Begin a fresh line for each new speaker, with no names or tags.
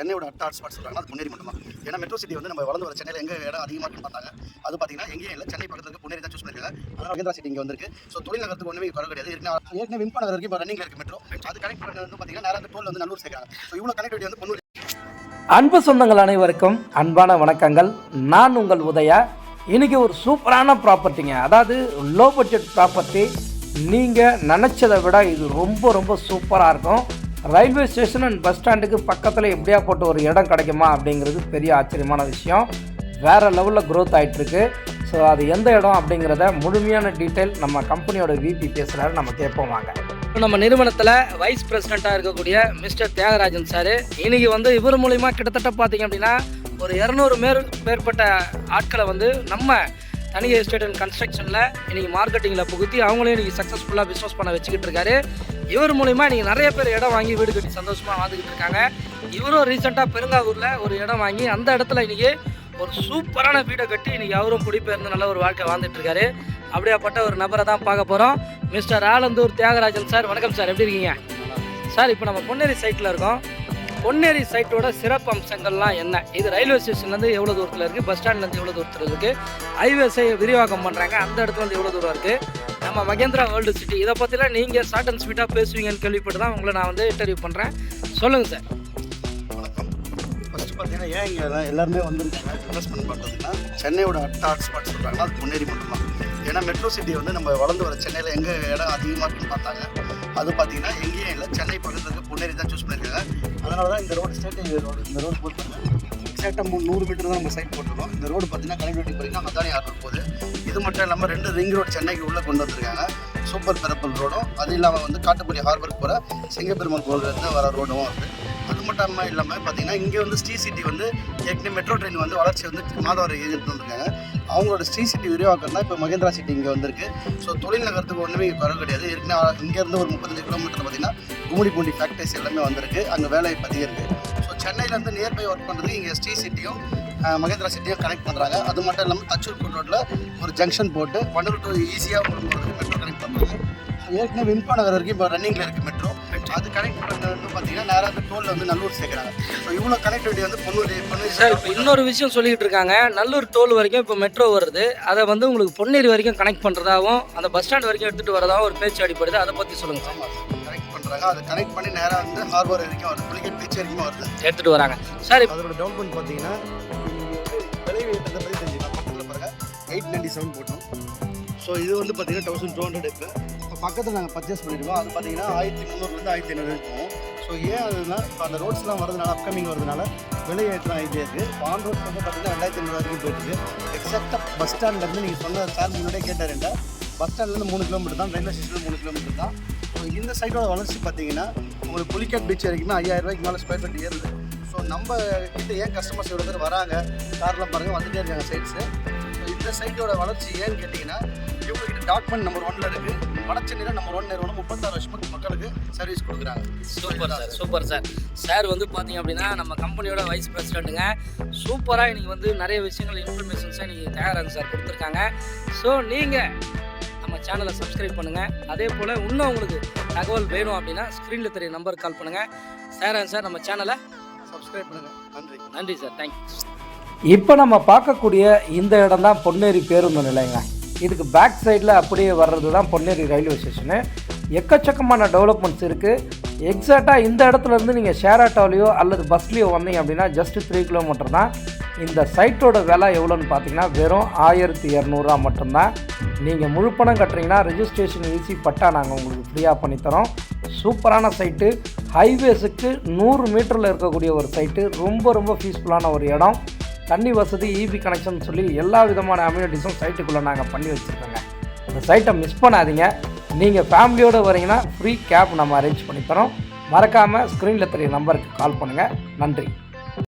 சென்னையோட அட்ட hot spot சொல்கிறாங்க அது புனேரி மட்டும் தான் ஏன்னா மெட்ரோ சிட்டி வந்து நம்ம வளர்ந்து வர சென்னையில் எங்கே இடம் அதிகமாக இருக்குன்னு பார்த்தாங்க. அது பார்த்தீங்கன்னா எங்கேயும் இல்லை. சென்னை பக்கத்தில் இருக்க தான் சூஸ் பண்ணிருக்காங்க. அதனால் மகேந்திரா சிட்டி இங்கே வந்திருக்கு. ஸோ தொழில் நகரத்துக்கு ஒன்றுமே குறை கிடையாது. ஏற்கனவே ஏற்கனவே விம்பா வரைக்கும் இப்போ ரன்னிங் இருக்குது மெட்ரோ அது கனெக்ட் பண்ணது வந்து பார்த்தீங்கன்னா நேரம் வந்து டோல் வந்து நல்லூர் சேர்க்குறாங்க ஸோ இவ்வளோ கனெக்டிவிட்டி வந்து பொண்ணு
அன்பு சொந்தங்கள் அனைவருக்கும் அன்பான வணக்கங்கள். நான் உங்கள் உதயா. இன்னைக்கு ஒரு சூப்பரான ப்ராப்பர்ட்டிங்க அதாவது லோ பட்ஜெட் ப்ராப்பர்ட்டி நீங்கள் நினச்சதை விட இது ரொம்ப ரொம்ப சூப்பராக இருக்கும். ரயில்வே ஸ்டேஷன் அண்ட் பஸ் ஸ்டாண்டுக்கு பக்கத்தில் எப்படியா போட்டு ஒரு இடம் கிடைக்குமா அப்படிங்கிறது பெரிய ஆச்சரியமான விஷயம். வேறு லெவலில் க்ரோத் ஆகிட்டுருக்கு ஸோ அது எந்த இடம் அப்படிங்கிறத முழுமையான டீட்டெயில் நம்ம கம்பெனியோட விபி பேசுகிறாரு நம்ம கேட்போம் வாங்க. இப்போ நம்ம நிறுவனத்தில் வைஸ் பிரசிடெண்ட்டாக இருக்கக்கூடிய மிஸ்டர் தியாகராஜன் சார் இன்னைக்கு வந்து இவர் மூலிமா கிட்டத்தட்ட பார்த்தீங்க அப்படின்னா ஒரு இரநூறு மேற் மேற்பட்ட ஆட்களை வந்து நம்ம தனி எஸ்டேட் அண்ட் கன்ஸ்ட்ரக்ஷனில் இன்றைக்கி மார்க்கெட்டிங்கில் புகுத்தி அவங்களையும் இன்னைக்கு சக்ஸஸ்ஃபுல்லாக பிஸ்னஸ் பண்ண வச்சுக்கிட்டு இருக்காரு. இவர் மூலிமா இன்றைக்கி நிறைய பேர் இடம் வாங்கி வீடு கட்டி சந்தோஷமாக வாழ்ந்துக்கிட்டு இருக்காங்க. இவரும் ரீசெண்டாக பெருங்காவூரில் ஒரு இடம் வாங்கி அந்த இடத்துல இன்றைக்கி ஒரு சூப்பரான வீடை கட்டி இன்றைக்கி அவரும் குடிபெயர்ந்து நல்ல ஒரு வாழ்க்கை வாழ்ந்துட்டுருக்காரு அப்படியாப்பட்ட ஒரு நபரை தான் பார்க்க போகிறோம் மிஸ்டர் ஆலந்தூர் தியாகராஜன் சார் வணக்கம் சார். எப்படி இருக்கீங்க? சார் இப்போ நம்ம பொன்னேரி சைட்டில் இருக்கோம். பொன்னேரி சைட்டோட சிறப்பு அம்சங்கள்லாம் என்ன? இது ரயில்வே ஸ்டேஷன்லேருந்து எவ்வளோ தூரத்தில் இருக்குது பஸ் ஸ்டாண்ட்லேருந்து எவ்வளோ தூரத்தில் இருக்குது ஹைவேஸை விரிவாக்கம் பண்ணுறாங்க அந்த இடத்துல வந்து எவ்வளோ தூரம் இருக்குது நம்ம மகேந்திரா வேர்ல்டு சிட்டி இதை பற்றிலாம் நீங்கள் ஷார்ட் அண்ட் ஸ்வீட்டாக பேசுவீங்கன்னு கேள்விப்பட்டு தான் உங்களை நான் வந்து இன்டர்வியூ பண்ணுறேன் சொல்லுங்கள் சார்
ஃபஸ்ட்டு பார்த்தீங்கன்னா ஏன் இங்கே எல்லாருமே வந்திருக்காங்க? இன்வெஸ்ட்மெண்ட் பண்ணுறதுன்னா சென்னையோட அட்ட ஹாட் ஸ்பாட் சொல்கிறாங்க அது முன்னேறி மட்டும் தான் ஏன்னா மெட்ரோ சிட்டி வந்து நம்ம வளர்ந்து வர சென்னையில் எங்கே இடம் அதிகமாக இருக்குன்னு பார்த்தாங்க. அது பார்த்தீங்கன்னா எங்கேயும் இல்லை. சென்னை பக்கத்துக்கு இருக்க தான் சூஸ் பண்ணியிருக்காங்க. அதனால தான் இந்த ரோடு ஸ்டேட் ரோடு இந்த ரோடு போட்டு எக்ஸாக்டாக மூணு நூறு மீட்டர் தான் நம்ம சைட் போட்டுருக்கோம். இந்த ரோடு பார்த்தீங்கன்னா கனெக்டிவிட்டி பார்த்தீங்கன்னா மத்தானி ஆறு போகுது. இது மட்டும் இல்லாமல் ரெண்டு ரிங் ரோடு சென்னைக்கு உள்ளே கொண்டு வந்திருக்காங்க. சூப்பர் பெரப்பல் ரோடும் அது இல்லாமல் வந்து காட்டுப்பள்ளி ஹார்பர் போகிற சிங்கப்பெருமாள் கோவிலேருந்து வர ரோடும் வருது அது மட்டும் இல்லாமல் பார்த்தீங்கன்னா இங்கே வந்து ஸ்ரீ சிட்டி வந்து ஏற்கனவே மெட்ரோ ட்ரெயின் வந்து வளர்ச்சி வந்து மாதவரை ஏஜென்ட் வந்திருக்காங்க. அவங்களோட ஸ்ரீ சிட்டி விரிவாக்கம் தான் இப்போ மகேந்திரா சிட்டி இங்கே வந்திருக்கு. ஸோ தொழில் நகரத்துக்கு ஒன்றுமே இங்கே குறை கிடையாது. ஏற்கனவே இங்கேருந்து ஒரு முப்பத்தஞ்சு கிலோமீட்டர் பார்த்தீங்கன்னா கும்மிடிப்பூண்டி ஃபேக்ட்ரிஸ் எல்லாமே வந்திருக்கு. அங்கே வேலை பதிவு இருக்குது ஸோ சென்னையிலேருந்து நியர்பை ஒர்க் பண்ணுறதுக்கு இங்கே ஸ்ரீ சிட்டியும் மகேந்திரா சிட்டியும் கனெக்ட் பண்ணுறாங்க அது மட்டும் இல்லாமல் தச்சூர் ரோட்டில் ஒரு ஜங்ஷன் போட்டு வண்டலூர் டு ஈஸியாக உங்களுக்கு மெட்ரோ கனெக்ட் பண்ணுறாங்க ஏற்கனவே விம்பா நகர் வரைக்கும் இப்போ ரன்னிங்கில் இருக்குது மெட்ரோ அது கனெக்ட் பண்ணது வந்து பார்த்தீங்கன்னா நேராக வந்து டோலில் வந்து நல்லூர் சேர்க்குறாங்க. ஸோ இவ்வளோ கனெக்டிவிட்டி வந்து பொன்னூர் பொன்னூர்
சார் இப்போ இன்னொரு விஷயம் சொல்லிக்கிட்டு இருக்காங்க. நல்லூர் டோல் வரைக்கும் இப்போ மெட்ரோ வருது. அதை வந்து உங்களுக்கு பொன்னேரி வரைக்கும் கனெக்ட் பண்ணுறதாகவும் அந்த பஸ் ஸ்டாண்ட் வரைக்கும் எடுத்துகிட்டு வரதாகவும் ஒரு பேச்சு அடிப்படுது அதை பற்றி சொல்லுங்கள் சார்
கனெக்ட் பண்ணுறாங்க அதை கனெக்ட் பண்ணி நேராக வந்து ஹார்பர் வரைக்கும் வருது. புலிகேட் பீச் வரைக்கும் வருது.
எடுத்துகிட்டு வராங்க. சார்
அதோட டவுன் பண்ணி பார்த்தீங்கன்னா விலை உயர்த்ததை பற்றி தெரிஞ்சுக்கலாம். பக்கத்தில் பாருங்க. எயிட் நைன்டி செவன் போட்டோம். ஸோ இது வந்து பார்த்தீங்கன்னா தௌசண்ட் டூ ஹண்ட்ரட் இப்போ பக்கத்தில் நாங்கள் பர்ச்சேஸ் பண்ணியிருக்கோம் அது பார்த்தீங்கன்னா ஆயிரத்தி முந்நூறுலேருந்து ஆயிரத்தி ஐநூறு இருக்கும் ஸோ ஏன் அதுனா இப்போ அந்த ரோட்ஸ்லாம் வரதுனால அப்கமிங் வரதுனால விலை ஏற்றம் ஆகிட்டே இருக்குது ஆன் ரோட் வந்து பார்த்தீங்கன்னா ரெண்டாயிரத்தி ஐநூறு வரைக்கும் போயிட்டு எக்ஸாக்டாக பஸ் ஸ்டாண்ட்லேருந்து நீங்கள் சொன்ன சார் முன்னாடியே கேட்டாருண்டா பஸ் ஸ்டாண்ட்லேருந்து மூணு கிலோமீட்டர் தான் ரயில்வே ஸ்டேஷனில் மூணு கிலோமீட்டர் தான். ஸோ இந்த சைட்டோட வளர்ச்சி பார்த்தீங்கன்னா உங்களுக்கு புலிக்கட் பீச் வரைக்குமே ஐயாயிரம் ரூபாய்க்கு மேலே ஸ்கொயர் ஃபீட் ஏறுது. ஸோ நம்ம கிட்ட ஏன் கஸ்டமர்ஸ் இவ்வளோ பேர் வராங்க? கார்லாம் பாருங்கள் வந்துட்டே இருக்காங்க சைட்ஸு இந்த சைட்டோட வளர்ச்சி ஏன்னு கேட்டிங்கன்னா இவங்க கிட்ட டாக்குமெண்ட் நம்பர் ஒன்ல இருக்கு. வடச்சென்னையில் நம்பர் ஒன் நிறுவனம் முப்பத்தாறு வருஷத்துக்கு மக்களுக்கு சர்வீஸ் கொடுக்குறாங்க.
Super sir super sir sir வந்து பார்த்தீங்க அப்படின்னா நம்ம கம்பெனியோட வைஸ் பிரசிடென்ட்டுங்க சூப்பராக இன்னைக்கு வந்து நிறைய விஷயங்கள் இன்ஃபர்மேஷன்ஸை இன்னைக்கு தயாராக சார் கொடுத்துருக்காங்க. ஸோ நீங்கள் நம்ம சேனலை சப்ஸ்கிரைப் பண்ணுங்கள் அதே போல் இன்னும் உங்களுக்கு தகவல் வேணும் அப்படின்னா ஸ்க்ரீனில் தெரிய நம்பருக்கு கால் பண்ணுங்கள் சார் சார் நம்ம சேனலை
சப்ஸ்கிரைப் பண்ணுங்க. நன்றி.
நன்றி சார் தேங்க்யூ இப்போ நம்ம பார்க்கக்கூடிய இந்த இடம் தான் பொன்னேரி பேருந்து நிலையங்க. இதுக்கு பேக் சைடில் அப்படியே வர்றது தான் பொன்னேரி ரயில்வே ஸ்டேஷனு எக்கச்சக்கமான டெவலப்மெண்ட்ஸ் இருக்குது எக்ஸாக்டாக இந்த இடத்துல இருந்து நீங்கள் ஷேர் ஆட்டோலையோ அல்லது பஸ்லேயோ வந்தீங்க அப்படின்னா ஜஸ்ட்டு த்ரீ கிலோமீட்டர் தான். இந்த சைட்டோட விலை எவ்வளோன்னு பார்த்தீங்கன்னா வெறும் ஆயிரத்தி இரநூறுவா மட்டும்தான். நீங்கள் முழு பணம் கட்டுறீங்கன்னா ரெஜிஸ்ட்ரேஷன் ஈஸி பட்டா நாங்கள் உங்களுக்கு ஃப்ரீயாக பண்ணித்தரோம் சூப்பரான சைட்டு ஹைவேஸுக்கு நூறு மீட்டரில் இருக்கக்கூடிய ஒரு சைட்டு ரொம்ப ரொம்ப பீஸ்ஃபுல்லான ஒரு இடம். தண்ணி வசதி இபி கனெக்ஷன் சொல்லி எல்லா விதமான அம்யூனிட்டிஸும் சைட்டுக்குள்ளே நாங்கள் பண்ணி வச்சுருக்கோங்க. அந்த சைட்டை மிஸ் பண்ணாதீங்க. நீங்கள் ஃபேமிலியோடு வரீங்கன்னா ஃப்ரீ கேப் நம்ம அரேஞ்ச் பண்ணித்தரோம் மறக்காமல் ஸ்க்ரீனில் தெரிய நம்பருக்கு கால் பண்ணுங்கள் நன்றி.